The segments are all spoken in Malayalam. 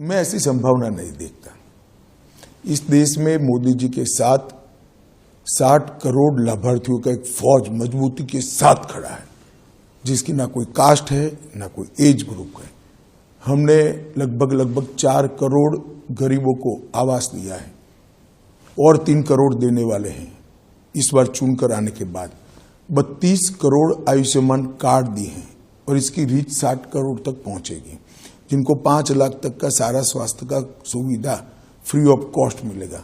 मैं ऐसी संभावना नहीं देखता। इस देश में मोदी जी के साथ 60 करोड़ लाभार्थियों का एक फौज मजबूती के साथ खड़ा है, जिसकी ना कोई कास्ट है, ना कोई एज ग्रुप है। हमने लगभग लगभग चार करोड़ गरीबों को आवास दिया है और तीन करोड़ देने वाले हैं। इस बार चुनकर आने के बाद बत्तीस करोड़ आयुष्मान कार्ड दिए हैं और इसकी रीच साठ करोड़ तक पहुंचेगी। जिनको पाँच लाख तक का सारा स्वास्थ्य का सुविधा फ्री ऑफ़ कॉस्ट मिलेगा।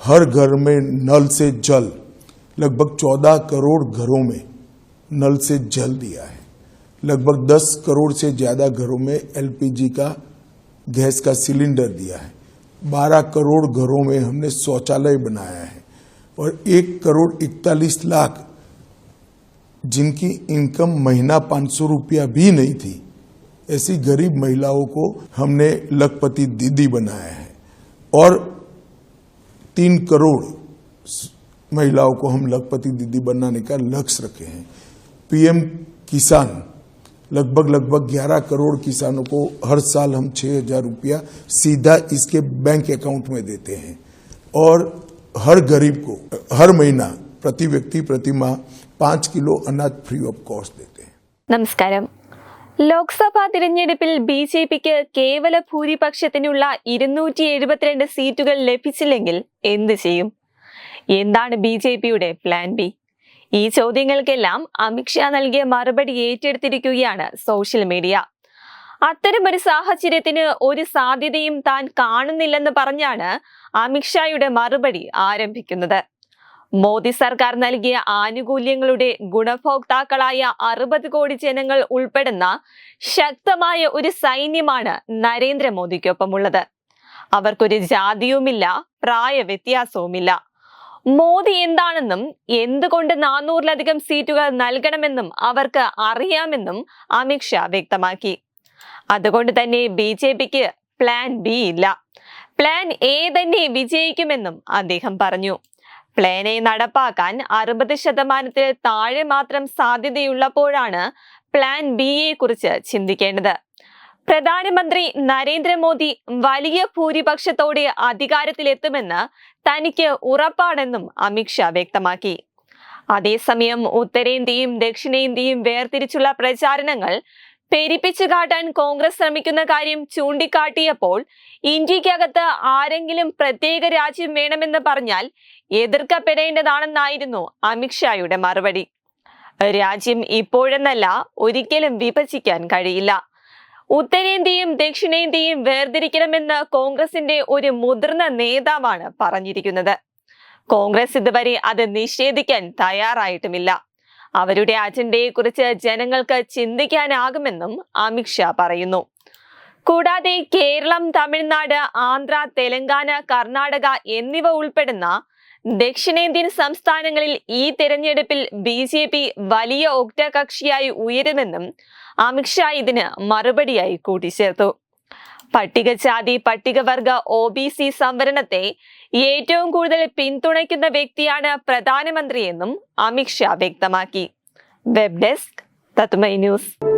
हर घर में नल से जल, लगभग चौदह करोड़ घरों में नल से जल दिया है। लगभग दस करोड़ से ज़्यादा घरों में एलपीजी का गैस का सिलेंडर दिया है। बारह करोड़ घरों में हमने शौचालय बनाया है और एक करोड़ इकतालीस लाख जिनकी इनकम महीना पाँच सौ रुपया भी नहीं थी ऐसी गरीब महिलाओं को हमने लखपति दीदी बनाया है और तीन करोड़ महिलाओं को हम लखपति दीदी बनाने का लक्ष्य रखे हैं। पीएम किसान, लगभग लगभग 11 करोड़ किसानों को हर साल हम छः हज़ार रुपया सीधा इसके बैंक अकाउंट में देते हैं। और हर गरीब को, हर महीना प्रति व्यक्ति, प्रति माह पाँच किलो अनाज फ्री ऑफ़ कॉस्ट देते हैं। नमस्कार। ലോക്സഭാ തിരഞ്ഞെടുപ്പിൽ ബി ജെ പിക്ക് കേവല ഭൂരിപക്ഷത്തിനുള്ള ഇരുന്നൂറ്റി എഴുപത്തിരണ്ട് സീറ്റുകൾ ലഭിച്ചില്ലെങ്കിൽ എന്ത് ചെയ്യും? എന്താണ് ബി ജെ പിയുടെ പ്ലാൻ ബി ഈ ചോദ്യങ്ങൾക്കെല്ലാം അമിത്ഷാ നൽകിയ മറുപടി ഏറ്റെടുത്തിരിക്കുകയാണ് സോഷ്യൽ മീഡിയ അത്തരമൊരു സാഹചര്യത്തിന് ഒരു സാധ്യതയും താൻ കാണുന്നില്ലെന്ന് പറഞ്ഞാണ് അമിത്ഷായുടെ മറുപടി ആരംഭിക്കുന്നത്. മോദി സർക്കാർ നൽകിയ ആനുകൂല്യങ്ങളുടെ ഗുണഭോക്താക്കളായ അറുപത് കോടി ജനങ്ങൾ ഉൾപ്പെടുന്ന ശക്തമായ ഒരു സൈന്യമാണ് നരേന്ദ്രമോദിക്കൊപ്പമുള്ളത്. അവർക്കൊരു ജാതിയുമില്ല പ്രായ വ്യത്യാസവുമില്ല മോദി എന്താണെന്നും എന്തുകൊണ്ട് നാനൂറിലധികം സീറ്റുകൾ നൽകണമെന്നും അവർക്ക് അറിയാമെന്നും അമിത്ഷാ വ്യക്തമാക്കി. അതുകൊണ്ട് തന്നെ ബി ജെ പിക്ക് പ്ലാൻ ബി ഇല്ല. പ്ലാൻ എ തന്നെ വിജയിക്കുമെന്നും അദ്ദേഹം പറഞ്ഞു. പ്ലാൻ എ നടപ്പാക്കാൻ അറുപത് ശതമാനത്തിൽ താഴെ മാത്രം സാധ്യതയുള്ളപ്പോഴാണ് പ്ലാൻ ബിയെ കുറിച്ച് ചിന്തിക്കേണ്ടത്. പ്രധാനമന്ത്രി നരേന്ദ്രമോദി വലിയ ഭൂരിപക്ഷത്തോടെ അധികാരത്തിലെത്തുമെന്ന് തനിക്ക് ഉറപ്പാണെന്നും അമിത്ഷാ വ്യക്തമാക്കി. അതേസമയം ഉത്തരേന്ത്യയും ദക്ഷിണേന്ത്യയും വേർതിരിച്ചുള്ള പ്രചാരണങ്ങൾ പെരിപ്പിച്ചു കാട്ടാൻ കോൺഗ്രസ് ശ്രമിക്കുന്ന കാര്യം ചൂണ്ടിക്കാട്ടിയപ്പോൾ ഇന്ത്യക്കകത്ത് ആരെങ്കിലും പ്രത്യേക രാജ്യം വേണമെന്ന് പറഞ്ഞാൽ എതിർക്കപ്പെടേണ്ടതാണെന്നായിരുന്നു അമിത്ഷായുടെ മറുപടി. രാജ്യം ഇപ്പോഴെന്നല്ല ഒരിക്കലും വിഭജിക്കാൻ കഴിയില്ല. ഉത്തരേന്ത്യയും ദക്ഷിണേന്ത്യയും വേർതിരിക്കണമെന്ന് കോൺഗ്രസിന്റെ ഒരു മുതിർന്ന നേതാവാണ് പറഞ്ഞിരിക്കുന്നത്. കോൺഗ്രസ് ഇതുവരെ അത് നിഷേധിക്കാൻ തയ്യാറായിട്ടുമില്ല. അവരുടെ അജണ്ടയെക്കുറിച്ച് ജനങ്ങൾക്ക് ചിന്തിക്കാനാകുമെന്നും അമിത്ഷാ പറയുന്നു. കൂടാതെ കേരളം തമിഴ്നാട് ആന്ധ്ര തെലങ്കാന കർണാടക എന്നിവ ഉൾപ്പെടുന്ന ദക്ഷിണേന്ത്യൻ സംസ്ഥാനങ്ങളിൽ ഈ തെരഞ്ഞെടുപ്പിൽ ബി ജെ പി വലിയ ഒറ്റകക്ഷിയായി ഉയരുമെന്നും അമിത്ഷാ ഇതിന് മറുപടിയായി കൂട്ടിച്ചേർത്തു. പട്ടികജാതി പട്ടികവർഗ ഒ ബി സി സംവരണത്തെ ഏറ്റവും കൂടുതൽ പിന്തുണയ്ക്കുന്ന വ്യക്തിയാണ് പ്രധാനമന്ത്രിയെന്നും അമിത്ഷാ വ്യക്തമാക്കി. Web desk Tatmai news.